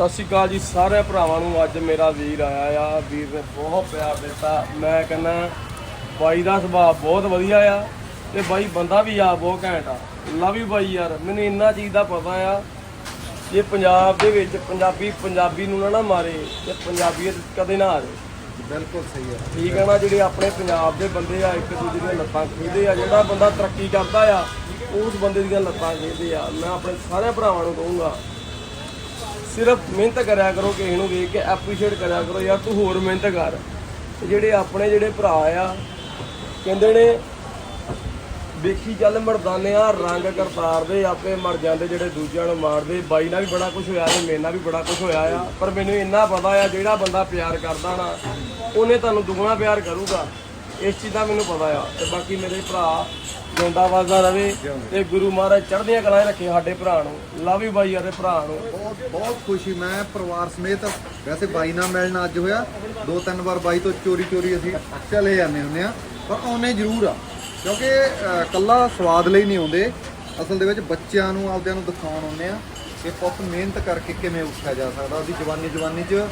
ਸਤਿ ਸ਼੍ਰੀ ਅਕਾਲ ਜੀ ਸਾਰੇ ਭਰਾਵਾਂ ਨੂੰ। ਅੱਜ ਮੇਰਾ ਵੀਰ ਆਇਆ ਆ। ਵੀਰ ਨੇ ਬਹੁਤ ਪਿਆਰ ਦਿੱਤਾ। ਮੈਂ ਕਹਿੰਦਾ ਬਾਈ ਦਾ ਸੁਭਾਅ ਬਹੁਤ ਵਧੀਆ ਆ ਤੇ ਬਾਈ ਬੰਦਾ ਵੀ ਆ ਬਹੁਤ ਘੈਂਟ ਆ। ਲਵ ਯੂ ਬਾਈ ਯਾਰ। ਮੈਨੂੰ ਇੰਨਾ ਚੀਜ਼ ਦਾ ਪਤਾ ਆ ਜੇ ਪੰਜਾਬ ਦੇ ਵਿੱਚ ਪੰਜਾਬੀ ਪੰਜਾਬੀ ਨੂੰ ਨਾ ਨਾ ਮਾਰੇ ਤੇ ਪੰਜਾਬੀਅਤ ਕਦੇ ਨਾ ਆ ਜਾਏ ਬਿਲਕੁਲ ਸਹੀ ਹੈ ਠੀਕ ਹੈ ਨਾ? ਜਿਹੜੇ ਆਪਣੇ ਪੰਜਾਬ ਦੇ ਬੰਦੇ ਆ ਇੱਕ ਦੂਜੇ ਦੀਆਂ ਲੱਤਾਂ ਖੇਦੇ ਆ ਜਿਹੜਾ ਬੰਦਾ ਤਰੱਕੀ ਕਰਦਾ ਆ ਉਸ ਬੰਦੇ ਦੀਆਂ ਲੱਤਾਂ ਖੇਦੇ ਆ। ਮੈਂ ਆਪਣੇ ਸਾਰੇ ਭਰਾਵਾਂ ਨੂੰ ਕਹੂੰਗਾ ਸਿਰਫ ਮਿਹਨਤ ਕਰਿਆ ਕਰੋ, ਕਿਸੇ ਨੂੰ ਵੇਖ ਕੇ ਐਪਰੀਸ਼ੀਏਟ ਕਰਿਆ ਕਰੋ ਯਾਰ ਤੂੰ ਹੋਰ ਮਿਹਨਤ ਕਰ। ਤੇ ਜਿਹੜੇ ਆਪਣੇ ਜਿਹੜੇ ਭਰਾ ਆ, ਕਹਿੰਦੇ ਨੇ, ਵੇਖੀ ਚੱਲ ਮਰਦਾਨਿਆ ਰੰਗ ਕਰਤਾਰ ਦੇ, ਆਪੇ ਮਰ ਜਾਂਦੇ ਜਿਹੜੇ ਦੂਜਿਆਂ ਨੂੰ ਮਾਰਦੇ। ਬਾਈ ਨਾਲ ਵੀ ਬੜਾ ਕੁਝ ਹੋਇਆ ਤੇ ਮੇਰੇ ਨਾਲ ਵੀ ਬੜਾ ਕੁਝ ਹੋਇਆ ਆ। ਪਰ ਮੈਨੂੰ ਇੰਨਾ ਪਤਾ ਆ, ਜਿਹੜਾ ਬੰਦਾ ਪਿਆਰ ਕਰਦਾ ਨਾ, ਉਹਨੇ ਤੁਹਾਨੂੰ ਦੁੱਗਣਾ ਪਿਆਰ ਕਰੂਗਾ। ਇਸ ਚੀਜ਼ ਦਾ ਮੈਨੂੰ ਪਤਾ ਆ। ਤੇ ਬਾਕੀ ਮੇਰੇ ਭਰਾ ਜਿਉਂਦਾ ਵਸਦਾ ਰਵੇ ਤੇ ਗੁਰੂ ਮਹਾਰਾਜ ਚੜ੍ਹਦੀਆਂ ਕਲਾਂ 'ਚ ਰੱਖੇ ਸਾਡੇ ਭਰਾ ਨੂੰ ਲਵ ਯੂ ਬਾਈ ਯਾਰੇ ਭਰਾ ਨੂੰ। ਬਹੁਤ ਬਹੁਤ ਖੁਸ਼ੀ ਮੈਂ ਪਰਿਵਾਰ ਸਮੇਤ ਵੈਸੇ ਬਾਈ ਨਾਲ ਮਿਲਣਾ ਅੱਜ ਹੋਇਆ ਦੋ ਤਿੰਨ ਵਾਰ ਬਾਈ ਤੋਂ ਚੋਰੀ ਚੋਰੀ ਅਸੀਂ ਚਲੇ ਜਾਂਦੇ ਹੁੰਦੇ ਆ ਪਰ ਆਉਨੇ ਜ਼ਰੂਰ ਆ ਕਿਉਂਕਿ ਅਹ, ਕੱਲਾ ਸਵਾਦ ਲਈ ਨਹੀਂ ਆਉਂਦੇ ਅਸਲ ਦੇ ਵਿੱਚ ਬੱਚਿਆਂ ਨੂੰ ਆਪਦਿਆਂ ਨੂੰ ਦਿਖਾਉਣ ਆਉਂਦੇ ਆ ਕਿ ਪੁੱਤ ਮਿਹਨਤ ਕਰਕੇ ਕਿਵੇਂ ਉੱਠਿਆ ਜਾ ਸਕਦਾ ਉਹਦੀ ਜਵਾਨੀ ਜਵਾਨੀ 'ਚ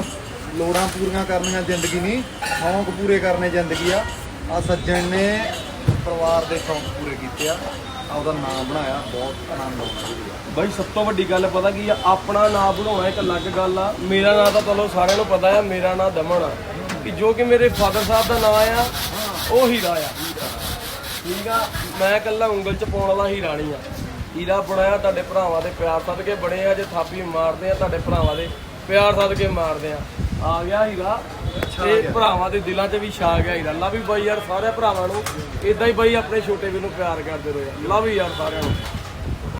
ਲੋੜਾਂ ਪੂਰੀਆਂ ਕਰਨੀਆਂ ਜ਼ਿੰਦਗੀ ਨਹੀਂ ਸ਼ੌਂਕ ਪੂਰੇ ਕਰਨੇ ਜ਼ਿੰਦਗੀ ਆ ਆ ਸੱਜਣ ਨੇ ਪਰਿਵਾਰ ਦੇ ਸ਼ੌਂਕ ਪੂਰੇ ਕੀਤੇ ਆ ਆਪਦਾ ਨਾਮ ਬਣਾਇਆ, ਬਹੁਤ ਆਨੰਦ ਆਉਂਦਾ। ਜੀ ਬਾਈ, ਸਭ ਤੋਂ ਵੱਡੀ ਗੱਲ ਪਤਾ ਕੀ ਆ, ਆਪਣਾ ਨਾਮ ਬਣਾਉਣਾ ਇੱਕ ਅਲੱਗ ਗੱਲ ਆ। ਮੇਰਾ ਨਾਮ ਤਾਂ ਚਲੋ ਸਾਰਿਆਂ ਨੂੰ ਪਤਾ ਆ, ਮੇਰਾ ਨਾਮ ਦਮਨ ਆ। ਕਿ ਜੋ ਕਿ ਮੇਰੇ ਫਾਦਰ ਸਾਹਿਬ ਦਾ ਨਾਮ ਆ, ਉਹ ਹੀਰਾ ਆ। ਠੀਕ ਆ, ਮੈਂ ਇਕੱਲਾ ਉਂਗਲ ਚ ਪਾਉਣ ਵਾਲਾ ਹੀਰਾ ਨਹੀਂ ਆ। ਹੀਰਾ ਬਣਾਇਆ, ਤੁਹਾਡੇ ਭਰਾਵਾਂ ਦੇ ਪਿਆਰ ਸਦਕੇ ਬਣੇ ਆ, ਜੇ ਥਾਪੀ ਮਾਰਦੇ ਆ, ਤੁਹਾਡੇ ਭਰਾਵਾਂ ਦੇ ਪਿਆਰ ਸਦਕੇ ਮਾਰਦੇ ਆ। ਆ ਗਿਆ ਹੀਰਾ। ਤੇ ਭਰਾਵਾਂ ਦੇ ਦਿਲਾਂ 'ਚ ਵੀ ਛਾ ਗਿਆ ਹੀਰਾ ਲਵ ਵੀ ਬਾਈ ਯਾਰ, ਸਾਰੇ ਭਰਾਵਾਂ ਨੂੰ। ਇਦਾਂ ਹੀ ਬਾਈ ਆਪਣੇ ਛੋਟੇ ਵੀਰ ਨੂੰ ਪਿਆਰ ਕਰਦੇ ਰਹੋ ਯਾਰ। ਲਵ ਯਾਰ ਸਾਰਿਆਂ ਨੂੰ।